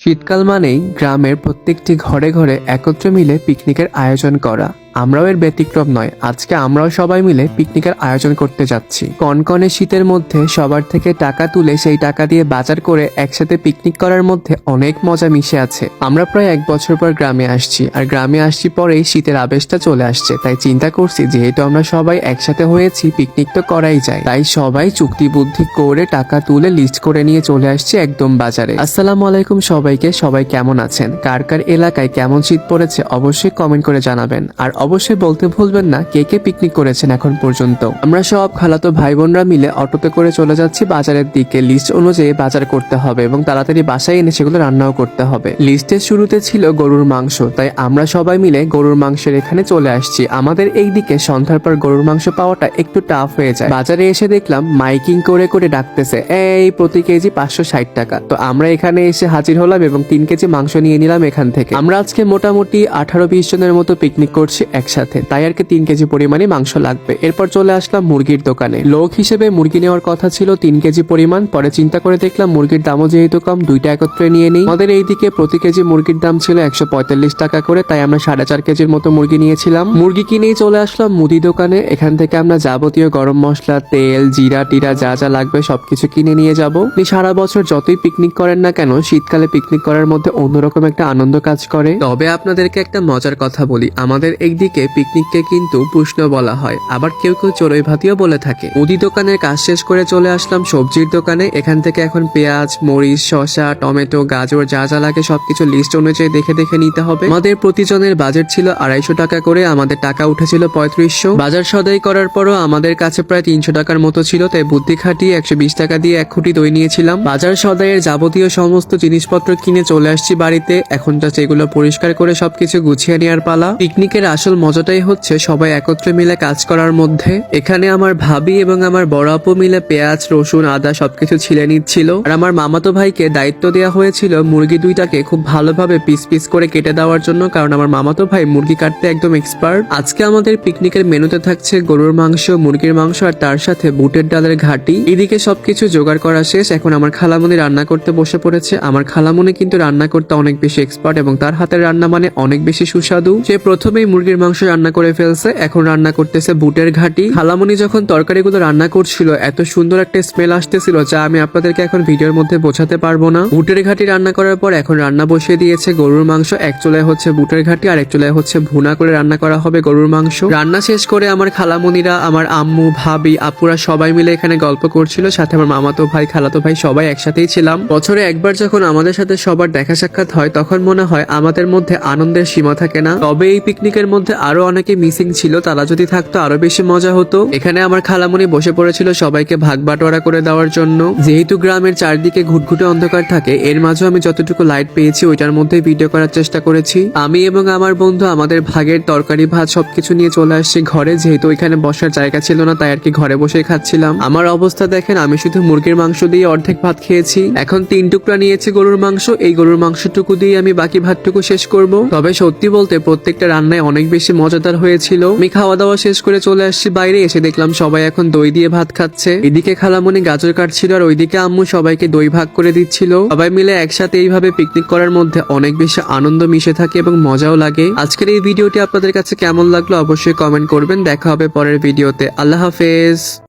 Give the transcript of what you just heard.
শীতকাল মানেই গ্রামের প্রত্যেকটি ঘরে ঘরে একত্রে মিলে পিকনিকের আয়োজন করা। আমরাও এর ব্যতিক্রম নয়, আজকে আমরাও সবাই মিলে পিকনিকের আয়োজন করতে যাচ্ছি। কনকনে শীতের মধ্যে সবার থেকে টাকা তুলে সেই টাকা দিয়ে বাজার করে একসাথে পিকনিক করার মধ্যে অনেক মজা মিশে আছে। আমরা প্রায় এক বছর পর গ্রামে আসছি, আর গ্রামে আসছি পরেই শীতের আবেশটা চলে আসছে, তাই চিন্তা করছি যেহেতু আমরা সবাই একসাথে হয়েছি, পিকনিক তো করাই যায়। তাই সবাই চুক্তি বুদ্ধি করে টাকা তুলে লিস্ট করে নিয়ে চলে আসছে একদম বাজারে। আসসালামু আলাইকুম সবাইকে, সবাই কেমন আছেন? কার কার এলাকায় কেমন শীত পড়েছে অবশ্যই কমেন্ট করে জানাবেন। আর অবশ্যই বলতে ভুলবেন না, কে কে পিকনিক করেছেন এখন পর্যন্ত। আমরা সব খালাতো ভাই বোনরা মিলে অটোতে করে চলে যাচ্ছি বাজারের দিকে। লিস্ট অনুযায়ী বাজার করতে হবে এবং তাড়াতাড়ি বাসায় এনে সেগুলো রান্নাও করতে হবে। লিস্টের শুরুতে ছিল গরুর মাংস, তাই আমরা সবাই মিলে গরুর মাংসের এখানে চলে আসছি। আমাদের এই দিকে সন্ধ্যার পর গরুর মাংস পাওয়াটা একটু টাফ হয়ে যায়। বাজারে এসে দেখলাম মাইকিং করে করে ডাকতেছে, এই, প্রতি কেজি পাঁচশো ষাট টাকা। তো আমরা এখানে এসে হাজির হলাম এবং তিন কেজি মাংস নিয়ে নিলাম এখান থেকে। আমরা আজকে মোটামুটি আঠারো বিশ জনের মতো পিকনিক করছি। একসাথে। তাই আর কি তিন কেজি পরিমাণে মাংস লাগবে। এরপর চলে আসলাম মুরগির দোকানে। লোক হিসেবে মুরগি নেওয়ার কথা ছিল তিন কেজি পরিমাণ। পরে চিন্তা করে দেখলাম মুরগির দামও যেহেতু কম, দুইটা একত্রে নিয়ে নিই। আমাদের এইদিকে প্রতি কেজি মুরগির দাম ছিল একশো পঁয়তাল্লিশ টাকা করে, তাই আমরা সাড়ে চার কেজির মতো মুরগি নিয়েছিলাম। মুরগি কিনেই চলে আসলাম মুদি দোকানে। এখান থেকে আমরা যাবতীয় গরম মশলা, তেল, জিরা, টিরা যা যা লাগবে সবকিছু কিনে নিয়ে যাব। আপনি সারা বছর যতই পিকনিক করেন না কেন, শীতকালে পিকনিক করার মধ্যে অন্যরকম একটা আনন্দ কাজ করে। তবে আপনাদেরকে একটা মজার কথা বলি। আমাদের এইদিকে পিকনিককে কিন্তু পুষ্ণ বলা হয়। আবার কেউ কেউ চড়ুই ভাতিও বলে থাকে। মুদি দোকানের কাজ শেষ করে চলে আসলাম সবজির দোকানে। এখান থেকে এখন পেঁয়াজ, মরিচ, শসা, টমেটো, গাজর যা যা লাগে সবকিছু লিস্ট অনুযায়ী দেখে দেখে নিতে হবে। আমাদের প্রতিজনের বাজেট ছিল আড়াইশো টাকা করে, আমাদের টাকা উঠেছিল পঁয়ত্রিশশো। বাজার সদাই করার পরও আমাদের কাছে প্রায় তিনশো টাকার মতো ছিল, তাই বুদ্ধি খাটিয়ে একশো বিশ টাকা দিয়ে এক খুঁটি দই নিয়েছিলাম। বাজার সদাইয়ের যাবতীয় সমস্ত জিনিসপত্র কিনে চলে আসছি বাড়িতে। এখন জাস্ট এগুলো পরিষ্কার করে সবকিছু গুছিয়ে নেওয়ার পালা। পিকনিকের আসল মজাটাই হচ্ছে সবাই একত্রে মিলে কাজ করার মধ্যে। এখানে আমার ভাবি এবং আমার বড় আপু মিলে পেঁয়াজ, রসুন, আদা সবকিছু ছিলে নিচ্ছিল। আর আমার মামাতো ভাইকে দায়িত্ব দেওয়া হয়েছিল মুরগি দুইটাকে খুব ভালোভাবে পিস পিস করে কেটে দেওয়ার জন্য, কারণ আমার মামাতো ভাই মুরগি কাটতে একদম এক্সপার্ট আজকে আমাদের পিকনিকের মেনুতে থাকছে গরুর মাংস, মুরগির মাংস আর তার সাথে বুটের ডালের ঘাটি। এদিকে সবকিছু জোগাড় করা শেষ, এখন আমার খালামুনি রান্না করতে বসে পড়েছে। আমার খালামুনি কিন্তু রান্না করতে অনেক বেশি এক্সপার্ট এবং তার হাতের রান্না মানে অনেক বেশি সুস্বাদু। সে প্রথমেই মুরগির মাংস রান্না করে ফেলছে, এখন রান্না করতেছে বুটের ঘাটি। খালামুনি যখন তরকারিগুলো রান্না করছিল, এত সুন্দর একটা স্মেল আসতেছিল যা আমি আপনাদেরকে এখন ভিডিওর মধ্যে বোঝাতে পারব না। বুটের ঘাটি রান্না করার পর এখন রান্না বসিয়ে দিয়েছে গরুর মাংস। এক চুলায় হচ্ছে বুটের ঘাটি, আর এক চুলায় হচ্ছে ভুনা করে রান্না করা হবে গরুর মাংস। রান্না শেষ করে আমার খালামুনিরা, আমার আম্মু, ভাবি, আপুরা সবাই মিলে এখানে গল্প করছিল, সাথে আমার মামাতো ভাই, খালাতো ভাই সবাই একসাথেই ছিলাম। বছরে একবার যখন আমাদের সাথে সবার দেখা সাক্ষাৎ হয়, তখন মনে হয় আমাদের মধ্যে আনন্দের সীমা থাকে না। তবে এই পিকনিকের মধ্যে আরও অনেকে মিসিং ছিল, তারা যদি থাকতো আরও বেশি মজা হতো। এখানে আমার খালামুনি বসে পড়েছিল সবাইকে ভাগ বাটোয়ারা করে দেওয়ার জন্য। যেহেতু গ্রামের চারদিকে ঘুটঘুটে অন্ধকার থাকে, এর মাঝেও আমি যতটুকু লাইট পেয়েছি ওইটার মধ্যে ভিডিও করার চেষ্টা করেছি। আমি এবং আমার বন্ধু আমাদের ভাগের তরকারি, ভাত সবকিছু নিয়ে চলে আসছি ঘরে, যেহেতু ওইখানে বসার জায়গা ছিল না, তাই আর কি ঘরে বসে খাচ্ছিলাম। আমার অবস্থা দেখেন, আমি শুধু মুরগির মাংস দিয়ে অর্ধেক ভাত খেয়েছি। এখন তিন টুকরা নিয়েছি গরুর মাংস, এই গরুর মাংসটুকু দিয়ে আমি বাকি ভাতটুকু শেষ করব। তবে সত্যি বলতে প্রত্যেকটা রান্নায় অনেক বেশি মজাদার হয়েছিল। আমি খাওয়া দাওয়া শেষ করে চলে আসছি বাইরে, এসে দেখলাম সবাই এখন দই দিয়ে ভাত খাচ্ছে। এদিকে খালামণি গাজর কাটছিল আর ওইদিকে আম্মু সবাইকে দই ভাগ করে দিচ্ছিল। সবাই মিলে একসাথে এইভাবে পিকনিক করার মধ্যে অনেক বেশি আনন্দ মিশে থাকে এবং মজাও লাগে। আজকের এই ভিডিওটি আপনাদের কাছে কেমন লাগল অবশ্যই কমেন্ট করবেন। দেখা হবে পরের ভিডিওতে। আল্লাহ হাফেজ।